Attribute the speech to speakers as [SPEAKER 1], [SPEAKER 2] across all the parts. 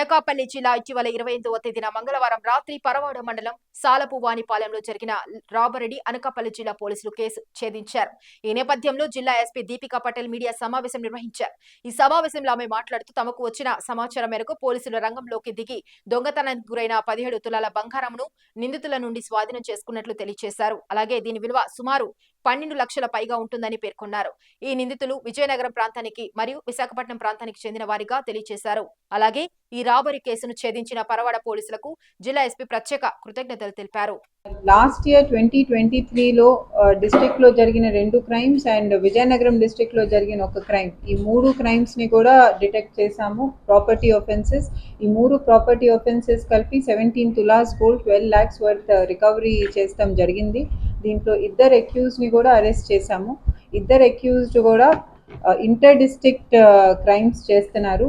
[SPEAKER 1] అనకాపల్లి జిల్లా ఇటీవల ఇరవై ఎనిమిదవ తేదీన మంగళవారం రాత్రి పరవాడ మండలం సాలపువానిపాలెంలో జరిగిన రాబరెడ్డి అనకాపల్లి జిల్లా పోలీసులు కేసు ఛేదించారు. ఈ నేపథ్యంలో జిల్లా ఎస్పీ దీపికా పటేల్ మీడియా సమావేశం నిర్వహించారు. ఈ సమావేశంలో ఆమె మాట్లాడుతూ తమకు వచ్చిన సమాచారం మేరకు పోలీసులు రంగంలోకి దిగి దొంగతనానికి గురైన పదిహేడు తులాల బంగారంను నిందితుల నుండి స్వాధీనం చేసుకున్నట్లు తెలియజేశారు అలాగే దీని విలువ సుమారు పన్నెండు లక్షల పైగా ఉంటుందని పేర్కొన్నారు. ఈ నిందితులు విజయనగరం ప్రాంతానికి మరియు విశాఖపట్నం ప్రాంతానికి చెందిన వారిగా తెలియజేశారు అలాగే ఈ రాబరీ కేసును ఛేదించిన పరవాడ పోలీసులకు జిల్లా ఎస్పీ ప్రత్యేక కృతజ్ఞతలు తెలిపారు.
[SPEAKER 2] లాస్ట్ ఇయర్ ట్వంటీ ట్వంటీ త్రీలో డిస్టిక్లో జరిగిన రెండు క్రైమ్స్ అండ్ విజయనగరం డిస్ట్రిక్ట్లో జరిగిన ఒక క్రైమ్. ఈ మూడు క్రైమ్స్ని కూడా డిటెక్ట్ చేశాము ప్రాపర్టీ ఒఫెన్సెస్ ఈ మూడు ప్రాపర్టీ ఒఫెన్సెస్ కలిపి seventeen tolas gold twelve lakhs worth recovery చేస్తాం జరిగింది. దీంట్లో ఇద్దరు అక్యూజ్ని కూడా అరెస్ట్ చేశాము. ఇద్దరు అక్యూజ్డ్ కూడా ఇంటర్ డిస్ట్రిక్ట్ క్రైమ్స్ చేస్తున్నారు.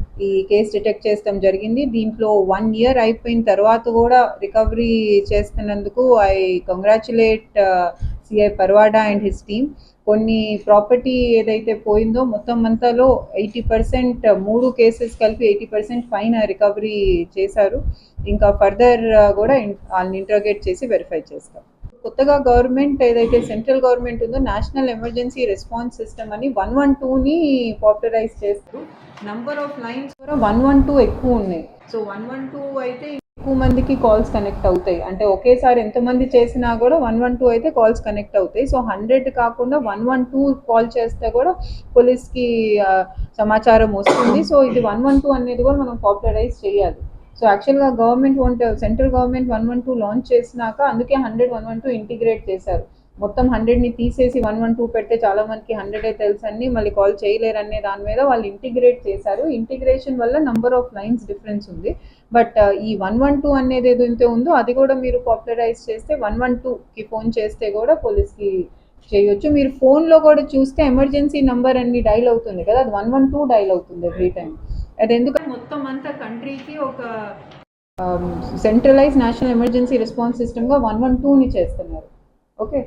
[SPEAKER 2] ఈ కేసు డిటెక్ట్ చేస్తాం జరిగింది. దీంట్లో వన్ ఇయర్ అయిపోయిన తర్వాత కూడా రికవరీ చేస్తున్నందుకు I congratulate CI Parwada and his team కొన్ని ప్రాపర్టీ ఏదైతే పోయిందో మొత్తం అంతాలో ఎయిటీ పర్సెంట్ మూడు కేసెస్ కలిపి ఎయిటీ పర్సెంట్ ఫైన్ రికవరీ చేశారు. ఇంకా ఫర్దర్ uh, కూడా వాళ్ళని ఇంటర్గేట్ చేసి వెరిఫై చేస్తాం. కొత్తగా గవర్నమెంట్ ఏదైతే సెంట్రల్ గవర్నమెంట్ ఉందో నేషనల్ ఎమర్జెన్సీ రెస్పాన్స్ సిస్టమ్ అని వన్ వన్ టూని పాపులరైజ్ చేస్తారు. నంబర్ ఆఫ్ లైన్స్ కూడా వన్ వన్ టూ ఎక్కువ ఉన్నాయి. సో వన్ వన్ టూ అయితే ఎక్కువ మందికి కాల్స్ కనెక్ట్ అవుతాయి. అంటే ఒకేసారి ఎంతమంది చేసినా కూడా వన్ వన్ టూ అయితే కాల్స్ కనెక్ట్ అవుతాయి. సో హండ్రెడ్ కాకుండా వన్ వన్ టూ కాల్ చేస్తే కూడా పోలీస్కి సమాచారం వస్తుంది. సో ఇది వన్ వన్ టూ అనేది కూడా మనం పాపులరైజ్ చేయాలి. సో యాక్చువల్గా government one central government one one two launch చేసినాక అందుకే hundred one one two integrate చేశారు. మొత్తం హండ్రెడ్ని తీసేసి వన్ వన్ టూ పెడితే చాలా మందికి హండ్రెడే తెలుసు అని మళ్ళీ కాల్ చేయలేరు అనే దాని మీద వాళ్ళు ఇంటిగ్రేట్ చేశారు. ఇంటిగ్రేషన్ వల్ల నంబర్ ఆఫ్ లైన్స్ డిఫరెన్స్ ఉంది. బట్ uh, ఈ వన్ వన్ టూ అనేది ఏదైతే ఉందో అది కూడా మీరు పాపులరైజ్ చేస్తే వన్ వన్ టూకి ఫోన్ చేస్తే కూడా పోలీస్కి చేయొచ్చు. మీరు ఫోన్లో కూడా చూస్తే ఎమర్జెన్సీ నెంబర్ అన్ని డైల్ అవుతుంది కదా అది వన్ వన్ టూ డైల్ అవుతుంది ఎవ్రీ టైం అది ఎందుకంటే మొత్తం అంతా కంట్రీకి ఒక సెంట్రలైజ్ నేషనల్ ఎమర్జెన్సీ రెస్పాన్స్ సిస్టమ్గా వన్ వన్ టూని చేస్తున్నారు. ఓకే?